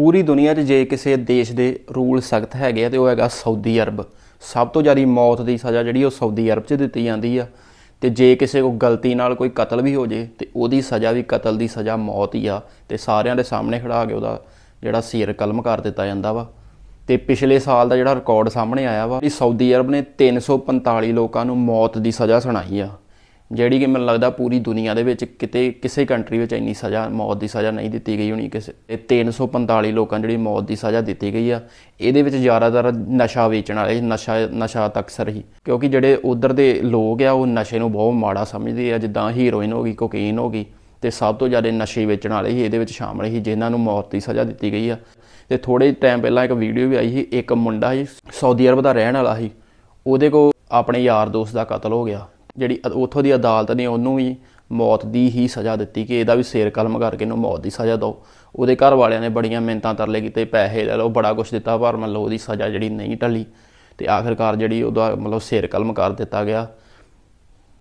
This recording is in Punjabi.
ਪੂਰੀ ਦੁਨੀਆ 'ਚ ਜੇ ਕਿਸੇ ਦੇਸ਼ ਦੇ ਰੂਲ ਸਖਤ ਹੈਗੇ ਆ ਤੇ ਉਹ ਹੈਗਾ ਸਾਊਦੀ ਅਰਬ। ਸਭ ਤੋਂ ਜ਼ਿਆਦਾ ਮੌਤ ਦੀ ਸਜ਼ਾ ਜਿਹੜੀ ਉਹ ਸਾਊਦੀ ਅਰਬ 'ਚ ਦਿੱਤੀ ਜਾਂਦੀ ਆ। ਤੇ ਜੇ ਕਿਸੇ ਕੋ ਗਲਤੀ ਨਾਲ ਕੋਈ ਕਤਲ ਵੀ ਹੋ ਜੇ, ਤੇ ਉਹਦੀ ਸਜ਼ਾ ਵੀ ਕਤਲ ਦੀ ਸਜ਼ਾ ਮੌਤ ਹੀ ਆ। ਤੇ ਸਾਰਿਆਂ ਦੇ ਸਾਹਮਣੇ ਖੜਾ ਕੇ ਉਹਦਾ ਜਿਹੜਾ ਸਿਰ ਕਲਮ ਕਰ ਦਿੱਤਾ ਜਾਂਦਾ ਵਾ। ਤੇ ਪਿਛਲੇ ਸਾਲ ਦਾ ਜਿਹੜਾ ਰਿਕਾਰਡ ਸਾਹਮਣੇ ਆਇਆ ਵਾ ਕਿ ਸਾਊਦੀ ਅਰਬ ਨੇ 345 ਲੋਕਾਂ ਨੂੰ ਮੌਤ ਦੀ ਸਜ਼ਾ ਸੁਣਾਈ ਆ। ਜਿਹੜੀ ਕਿ ਮੈਨੂੰ ਲੱਗਦਾ ਪੂਰੀ ਦੁਨੀਆ ਦੇ ਵਿੱਚ ਕਿਤੇ ਕਿਸੇ ਕੰਟਰੀ ਵਿੱਚ ਇੰਨੀ ਸਜ਼ਾ, ਮੌਤ ਦੀ ਸਜ਼ਾ ਨਹੀਂ ਦਿੱਤੀ ਗਈ ਹੋਣੀ ਕਿਸੇ ਇਹ 345 ਲੋਕਾਂ ਨੂੰ ਜਿਹੜੀ ਮੌਤ ਦੀ ਸਜ਼ਾ ਦਿੱਤੀ ਗਈ ਆ, ਇਹਦੇ ਵਿੱਚ ਜ਼ਿਆਦਾਤਰ ਨਸ਼ਾ ਵੇਚਣ ਵਾਲੇ, ਨਸ਼ਾ ਨਸ਼ਾ ਤਕਸਰ ਹੀ। ਕਿਉਂਕਿ ਜਿਹੜੇ ਉਧਰ ਦੇ ਲੋਕ ਆ, ਉਹ ਨਸ਼ੇ ਨੂੰ ਬਹੁਤ ਮਾੜਾ ਸਮਝਦੇ ਆ, ਜਿੱਦਾਂ ਹੀਰੋਇਨ ਹੋ ਗਈ ਕੋਕੇਨ ਹੋ ਗਈ, ਤੇ ਸਭ ਤੋਂ ਜ਼ਿਆਦਾ ਨਸ਼ੇ ਵੇਚਣ ਵਾਲੇ ਹੀ ਇਹਦੇ ਵਿੱਚ ਸ਼ਾਮਲ ਸੀ ਜਿਨ੍ਹਾਂ ਨੂੰ ਮੌਤ ਦੀ ਸਜ਼ਾ ਦਿੱਤੀ ਗਈ ਆ। ਤੇ ਥੋੜੇ ਟਾਈਮ ਪਹਿਲਾਂ ਇੱਕ ਵੀਡੀਓ ਵੀ ਆਈ ਸੀ, ਇੱਕ ਮੁੰਡਾ ਸੀ, ਸਾਊਦੀ ਅਰਬ ਦਾ ਰਹਿਣ ਵਾਲਾ ਸੀ, ਉਹਦੇ ਕੋ ਆਪਣੇ ਯਾਰ ਦੋਸਤ ਦਾ ਕਤਲ ਹੋ ਗਿਆ। ਜਿਹੜੀ ਅ- ਉੱਥੋਂ ਦੀ ਅਦਾਲਤ ਨੇ ਉਹਨੂੰ ਵੀ ਮੌਤ ਦੀ ਹੀ ਸਜ਼ਾ ਦਿੱਤੀ ਕਿ ਇਹਦਾ ਵੀ ਸਿਰ ਕਲਮ ਕਰਕੇ ਇਹਨੂੰ ਮੌਤ ਦੀ ਸਜ਼ਾ ਦਿਓ। ਉਹਦੇ ਘਰ ਵਾਲਿਆਂ ਨੇ ਬੜੀਆਂ ਮਿਹਨਤਾਂ ਤਰਲੇ ਕੀਤੇ, ਪੈਸੇ ਲੈ ਲਓ, ਬੜਾ ਕੁਝ ਦਿੱਤਾ, ਪਰ ਮਤਲਬ ਉਹਦੀ ਸਜ਼ਾ ਜਿਹੜੀ ਨਹੀਂ ਟਲੀ। ਤੇ ਆਖਿਰਕਾਰ ਜਿਹੜੀ ਉਹਦਾ ਮਤਲਬ ਸਿਰ ਕਲਮ ਕਰ ਦਿੱਤਾ ਗਿਆ।